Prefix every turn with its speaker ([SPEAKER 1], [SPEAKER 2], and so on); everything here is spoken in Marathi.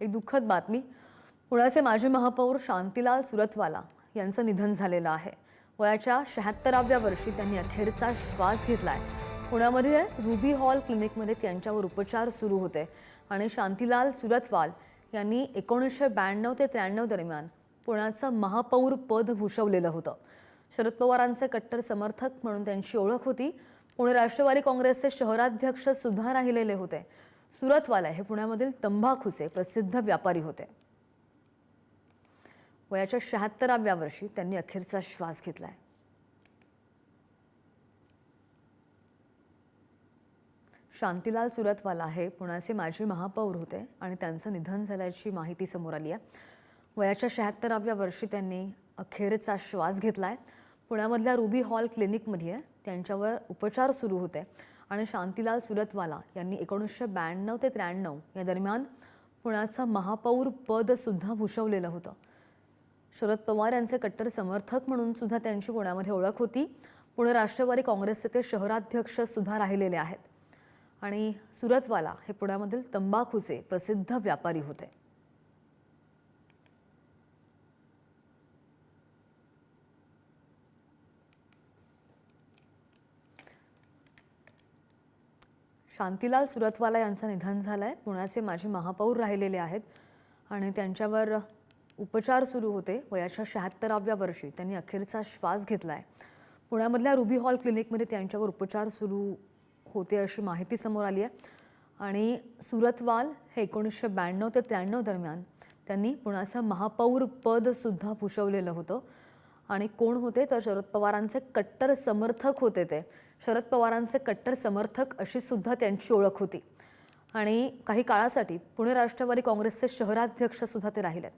[SPEAKER 1] एक दुःखद बातमी. पुण्याचे माजी महापौर शांतीलाल सुरतवाला यांचं निधन झालेलं आहे. वयाच्या शहात्तराव्या वर्षी त्यांनी अखेरचा श्वास घेतलाय. पुण्यामध्ये रुबी हॉल क्लिनिकमध्ये त्यांच्यावर उपचार सुरू होते आणि शांतीलाल सुरतवाल यांनी एकोणीसशे ब्याण्णव ते त्र्याण्णव दरम्यान पुण्याचं महापौर पद भूषवलेलं होतं. शरद पवारांचे कट्टर समर्थक म्हणून त्यांची ओळख होती. पुणे राष्ट्रवादी काँग्रेसचे शहराध्यक्ष सुद्धा राहिलेले होते. सुरतवाला हे पुण्यामधील तंबाखूचे प्रसिद्ध व्यापारी होते. वयाच्या शहात्तराव्या वर्षी त्यांनी अखेरचा श्वास घेतलाय. शांतीलाल सुरतवाला हे पुण्याचे माजी महापौर होते आणि त्यांचं निधन झाल्याची माहिती समोर आली आहे. वयाच्या शहात्तराव्या वर्षी त्यांनी अखेरचा श्वास घेतलाय. पुण्यामधल्या रुबी हॉल क्लिनिकमध्ये त्यांच्यावर उपचार सुरू होते. आणि शांतीलाल सुरतवाला यांनी एकोणीसशे ब्याण्णव ते त्र्याण्णव या दरम्यान पुण्याचं महापौर पदसुद्धा भूषवलेलं होतं. शरद पवार यांचे कट्टर समर्थक म्हणून सुद्धा त्यांची पुण्यामध्ये ओळख होती. पुणे राष्ट्रवादी काँग्रेसचे ते शहराध्यक्ष सुद्धा राहिलेले आहेत. आणि सुरतवाला हे पुण्यामधील तंबाखूचे प्रसिद्ध व्यापारी होते. शांतीलाल सुरतवाला यांचं निधन झालं आहे पुण्याचे माजी महापौर राहिलेले आहेत आणि त्यांच्यावर उपचार सुरू होते. वयाच्या शहात्तराव्या वर्षी त्यांनी अखेरचा श्वास घेतला आहे पुण्यामधल्या रुबी हॉल क्लिनिकमध्ये त्यांच्यावर उपचार सुरू होते अशी माहिती समोर आली आहे. आणि सुरतवाल हे एकोणीसशे ब्याण्णव ते त्र्याण्णव दरम्यान त्यांनी पुण्याचं महापौर पदसुद्धा भूषवलेलं होतं. आणि कोण होते? तर शरद पवारांचे कट्टर समर्थक होते ते. शरद पवारांचे कट्टर समर्थक अशी सुद्धा त्यांची ओळख होती. आणि काही काळासाठी पुणे राष्ट्रवादी काँग्रेसचे शहराध्यक्ष सुद्धा ते राहिले.